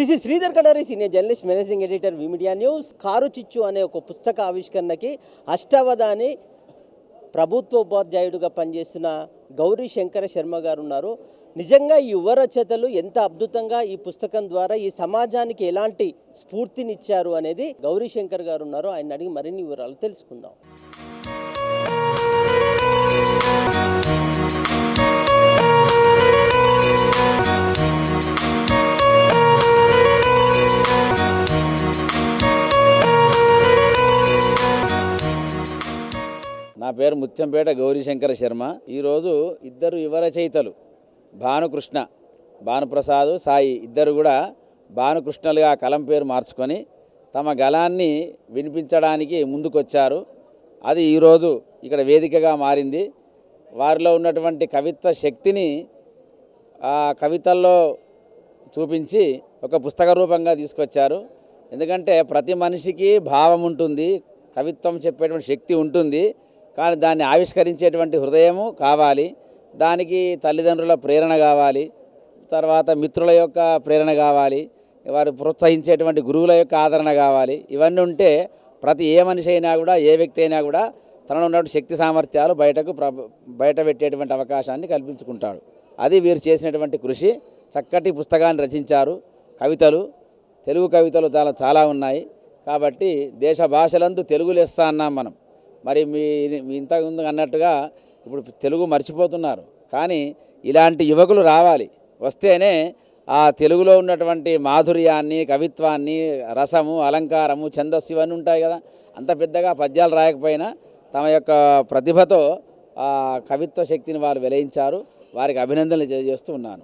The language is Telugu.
This is Sridhar Kadari senior journalist managing editor media news car చిచ్చు అనే ఒక పుస్తక ఆవిష్కరణకి అష్టావధాని ప్రభుత్వోపాధ్యాయుడుగా పనిచేస్తున్న గౌరీ శంకర శర్మ గారు ఉన్నారు. నిజంగా ఈ యువ రచయితలు ఎంత అద్భుతంగా ఈ పుస్తకం ద్వారా ఈ సమాజానికి ఎలాంటి స్ఫూర్తినిచ్చారు అనేది గౌరీ శంకర్ గారు ఉన్నారు. ఆయన అడిగి మరిన్ని వివరాలు తెలుసుకుందాం. నా పేరు ముత్యంపేట గౌరీశంకర శర్మ. ఈరోజు ఇద్దరు యువరచయితలు భానుకృష్ణ భానుప్రసాద్ సాయి ఇద్దరు కూడా భానుకృష్ణలుగా కలం పేరు మార్చుకొని తమ గలాన్ని వినిపించడానికి ముందుకొచ్చారు. అది ఈరోజు ఇక్కడ వేదికగా మారింది. వారిలో ఉన్నటువంటి కవిత్వ శక్తిని ఆ కవితల్లో చూపించి ఒక పుస్తక రూపంగా తీసుకొచ్చారు. ఎందుకంటే ప్రతి మనిషికి భావం ఉంటుంది కవిత్వం చెప్పేటువంటి శక్తి ఉంటుంది. కానీ దాన్ని ఆవిష్కరించేటువంటి హృదయము కావాలి. దానికి తల్లిదండ్రుల ప్రేరణ కావాలి. తర్వాత మిత్రుల యొక్క ప్రేరణ కావాలి. వారు ప్రోత్సహించేటువంటి గురువుల యొక్క ఆదరణ కావాలి. ఇవన్నీ ఉంటే ప్రతి ఏ మనిషి అయినా కూడా ఏ వ్యక్తి అయినా కూడా తనలో ఉన్నటువంటి శక్తి సామర్థ్యాలు బయటకు బయట పెట్టేటువంటి అవకాశాన్ని కల్పించుకుంటాడు. అది వీరు చేసినటువంటి కృషి. చక్కటి పుస్తకాన్ని రచించారు. కవితలు తెలుగు కవితలు చాలా చాలా ఉన్నాయి. కాబట్టి దేశ భాషలందు తెలుగు ఇస్తా అన్నాం మనం. మరి మీ ఇంతకుముందు అన్నట్టుగా ఇప్పుడు తెలుగు మర్చిపోతున్నారు. కానీ ఇలాంటి యువకులు రావాలి. వస్తేనే ఆ తెలుగులో ఉన్నటువంటి మాధుర్యాన్ని కవిత్వాన్ని రసము అలంకారము ఛందస్సు ఇవన్నీ ఉంటాయి కదా. అంత పెద్దగా పద్యాలు రాయకపోయినా తమ యొక్క ప్రతిభతో ఆ కవిత్వ శక్తిని వారు వెలయించారు. వారికి అభినందనలు చేస్తూ ఉన్నాను.